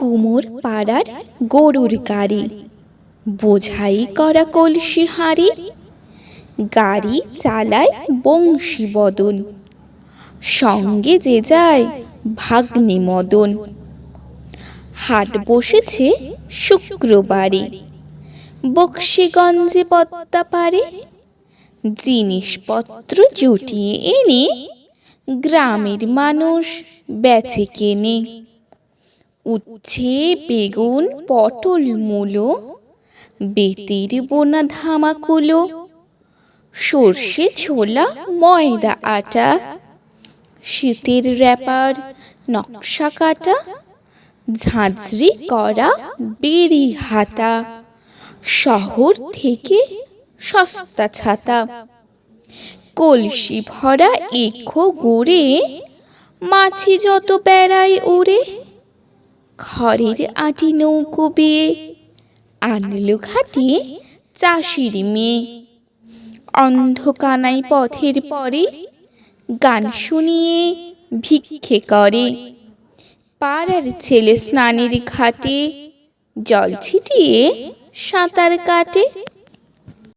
কুমোর পাড়ার গরুর গাড়ি। বোঝাই করা কলসি হাঁড়ি। গাড়ি চালায় বংশী বদন। সঙ্গে যে যায় ভাগ্নে মদন। হাট বসেছে শুক্রবারে। বক্সিগঞ্জে পদ্মা পারে জিনিসপত্র জুটিয়ে এনে গ্রামের মানুষ বেছে কেনে। উচ্ছে, বেগুন, পটল মূলো, বেতির বোনা ধামাকুলো, সর্ষে ছোলা, ময়দা আটা, শীতের র্যাপার নকশা কাটা, ঝাঁঝরি করা বেরি হাতা, শহর থেকে সস্তা ছাতা, কলসি ভরা এখো গড়ে, মাছি যত বেড়ায় ওড়ে খড়ের আটি নৌকো বেয়ে আনলো ঘাটে চাষির মেয়ে। অন্ধকানাই পথের পরে গান শুনিয়ে ভিক্ষে করে। পাড়ার ছেলে স্নানের ঘাটে জল ছিটিয়ে সাঁতার কাটে।